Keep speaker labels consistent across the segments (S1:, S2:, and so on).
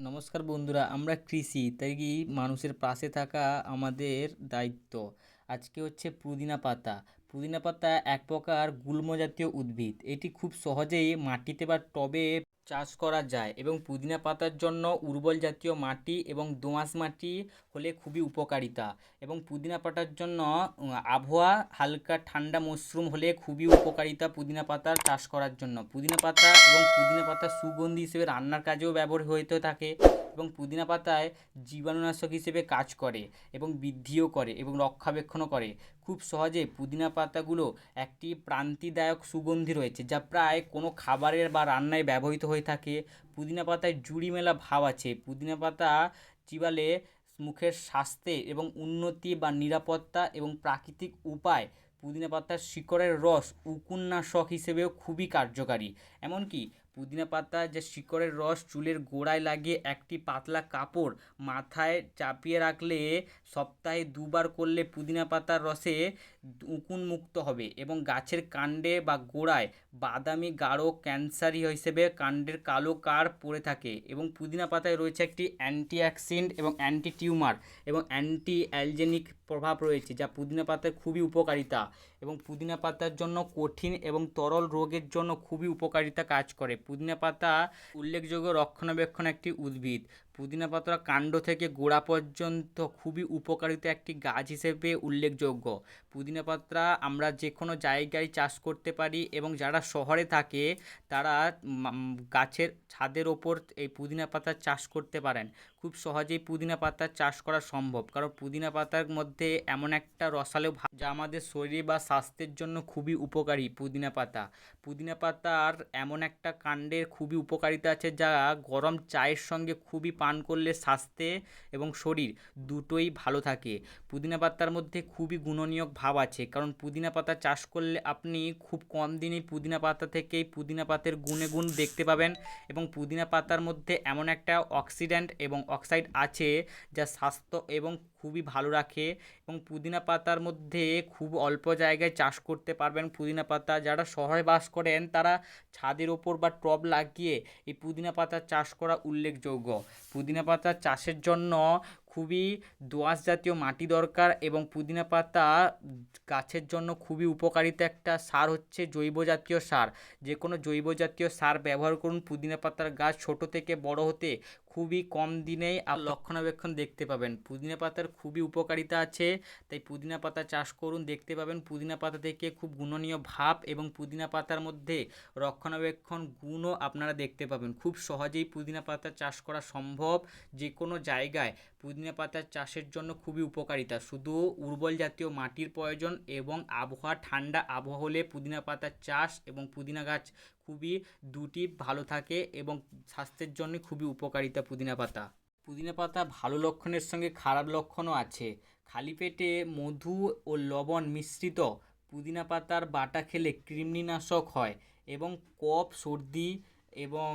S1: নমস্কার বন্ধুরা, আমরা কৃষি, তাই কি মানুষের পাশে থাকা আমাদের দায়িত্ব। আজকে হচ্ছে পুদিনা পাতা। পুদিনা পাতা এক প্রকার গুল্ম জাতীয় উদ্ভিদ। এটি খুব সহজেই মাটিতে বা টবে চাষ করা যায় এবং পুদিনা পাতার জন্য উর্বর জাতীয় মাটি এবং দোআঁশ মাটি হলে খুবই উপকারিতা। এবং পুদিনা পাতার জন্য আবহাওয়া হালকা ঠান্ডা মশরুম হলে খুবই উপকারিতা পুদিনা পাতার চাষ করার জন্য। পুদিনা পাতা এবং পুদিনা পাতা সুগন্ধি হিসেবে রান্নার কাজেও ব্যবহার হয়ে থাকে। এবং পুদিনা পাতায় জীবাণুনাশক হিসেবে কাজ করে এবং বৃদ্ধিও করে এবং রক্ষণাবেক্ষণও করে। খুব সহজে পুদিনা পাতাগুলো একটি প্রান্তিদায়ক সুগন্ধি রয়েছে, যা প্রায় কোনো খাবারের বা রান্নায় ব্যবহৃত হয়ে থাকে। পুদিনা পাতায় জুড়ি মেলা ভাব আছে। পুদিনা পাতা চিবালে মুখের স্বাস্থ্যে এবং উন্নতি বা নিরাপত্তা এবং প্রাকৃতিক উপায় পুদিনা পাতার শিকড়ের রস উকুন্নাশক হিসেবেও খুবই কার্যকারী। এমনকি পুদিনা পাতা যে শিকড়ের রস চুলের গোড়ায় লাগিয়ে একটি পাতলা কাপড় মাথায় চাপিয়ে রাখলে সপ্তাহে দুবার করলে পুদিনা পাতার রসে উকুন মুক্ত হবে এবং গাছের কাণ্ডে বা গোড়ায় বাদামি, গাঢ়, ক্যান্সারি হিসেবে কাণ্ডের কালো কার পড়ে থাকে এবং পুদিনা পাতায় রয়েছে একটি অ্যান্টিঅক্সিডেন্ট এবং অ্যান্টি টিউমার এবং অ্যান্টি অ্যালজেনিক প্রভাব রয়েছে, যা পুদিনা পাতার খুবই উপকারিতা এবং পুদিনা পাতার জন্য কঠিন এবং তরল রোগের জন্য খুবই উপকারিতা কাজ করে। পুদিনা পাতা উল্লেখযোগ্য রক্ষণাবেক্ষণ একটি উদ্ভিদ। পুদিনা পাতা কাণ্ড থেকে গোড়া পর্যন্ত খুবই উপকারিতা একটি গাছ হিসেবে উল্লেখযোগ্য। পুদিনা পাতা আমরা যে কোনো জায়গায় চাষ করতে পারি এবং যারা শহরে থাকে, তারা গাছের ছাদের ওপর এই পুদিনা পাতার চাষ করতে পারেন। খুব সহজেই পুদিনা পাতার চাষ করা সম্ভব। কারণ পুদিনা পাতার মধ্যে এমন একটা রসালো ভাব যা আমাদের শরীর বা স্বাস্থ্যের জন্য খুবই উপকারী পুদিনা পাতা। পুদিনা পাতার এমন একটা কাণ্ডের খুবই উপকারিতা আছে যা গরম চায়ের সঙ্গে খুবই পান করলে স্বাস্থ্যে এবং শরীর দুটোই ভালো থাকে। পুদিনা পাতার মধ্যে খুবই গুণনীয় ভাব আছে, কারণ পুদিনা পাতা চাষ করলে আপনি খুব কম দিনেই পুদিনা পাতা থেকেই পুদিনা পাতের গুণে গুণ দেখতে পাবেন এবং পুদিনা পাতার মধ্যে এমন একটা অক্সিডেন্ট এবং অক্সাইড আছে যা স্বাস্থ্য এবং খুবই ভালো রাখে এবং পুদিনা পাতার মধ্যে খুব অল্প জায়গায় চাষ করতে পারবেন পুদিনা পাতা। যারা শহরে বাস করেন তারা ছাদের ওপর বা টব লাগিয়ে এই পুদিনা পাতা চাষ করা উল্লেখযোগ্য। পুদিনা পাতা চাষের জন্য খুবই দোআঁশ জাতীয় মাটি দরকার এবং পুদিনা পাতা গাছের জন্য খুবই উপকারিতা একটা সার হচ্ছে জৈব জাতীয় সার। যে কোনো জৈব জাতীয় সার ব্যবহার করুন। পুদিনা পাতার গাছ ছোট থেকে বড় হতে খুবই কম দিনেই আপ- রক্ষণাবেক্ষণ দেখতে পাবেন। পুদিনা পাতার খুবই উপকারিতা আছে, তাই পুদিনা পাতা চাষ করুন। দেখতে পাবেন পুদিনা পাতা থেকে খুব গুণনীয় ভাব এবং পুদিনা পাতার মধ্যে রক্ষণাবেক্ষণ গুণও আপনারা দেখতে পাবেন। খুব সহজেই পুদিনা পাতা চাষ করা সম্ভব। যে কোনো জায়গায় পুদিনা পাতার চাষের জন্য খুবই উপকারিতা। শুধু উর্বর জাতীয় মাটির প্রয়োজন এবং আবহাওয়া, ঠান্ডা আবহাওয়া হলে পুদিনা পাতার চাষ এবং পুদিনা গাছ খুবই দুটি ভালো থাকে এবং স্বাস্থ্যের জন্য খুবই উপকারিতা পুদিনা পাতা। পুদিনা পাতা ভালো লক্ষণের সঙ্গে খারাপ লক্ষণও আছে। খালি পেটে মধু ও লবণ মিশ্রিত পুদিনা পাতার বাটা খেলে কৃমিনাশক হয় এবং কফ, সর্দি এবং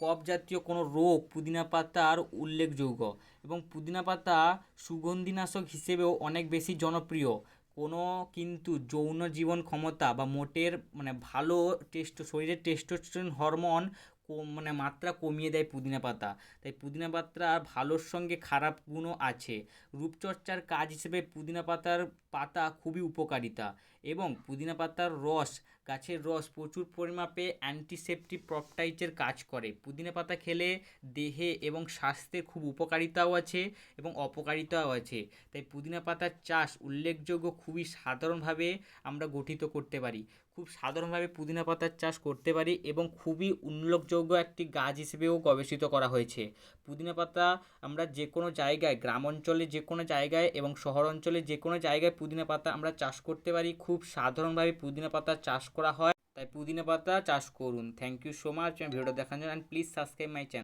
S1: কফ জাতীয় কোনো রোগ পুদিনা পাতার উল্লেখযোগ্য। এবং পুদিনা পাতা সুগন্ধিনাশক হিসেবেও অনেক বেশি জনপ্রিয়। কোনো কিন্তু যৌন জীবন ক্ষমতা বা মোটের মানে ভালো টেস্ট শরীরের টেস্টোস্টেরন হরমোন মানে মাত্রা কমিয়ে দেয় পুদিনা পাতা। তাই পুদিনা পাতা ভালোর সঙ্গে খারাপ গুণও আছে। রূপচর্চার কাজ হিসেবে পুদিনা পাতার পাতা খুবই উপকারিতা। এবং পুদিনা পাতার রস গাছের রস প্রচুর পরিমাপে অ্যান্টিসেপটিক প্রপটাইজের কাজ করে। পুদিনা পাতা খেলে দেহে এবং স্বাস্থ্যে খুব উপকারিতাও আছে এবং অপকারিতাও আছে। তাই পুদিনা পাতার চাষ উল্লেখযোগ্য খুবই সাধারণভাবে আমরা গঠিত করতে পারি। খুব সাধারণভাবে পুদিনা পাতার চাষ করতে পারি এবং খুবই উল্লেখযোগ্য একটি গাছ হিসেবেও গবেষিত করা হয়েছে। পুদিনা পাতা আমরা যে কোনো জায়গায় গ্রাম অঞ্চলে যে কোনো জায়গায় এবং শহর অঞ্চলে যে কোনো জায়গায় পুদিনা পাতা আমরা চাষ করতে পারি। খুব সাধারণভাবে পুদিনা পাতা চাষ করা হয়। তাই পুদিনা পাতা চাষ করুন। থ্যাংক ইউ সো মাচ ভিডিওটা দেখার জন্য। And please subscribe my channel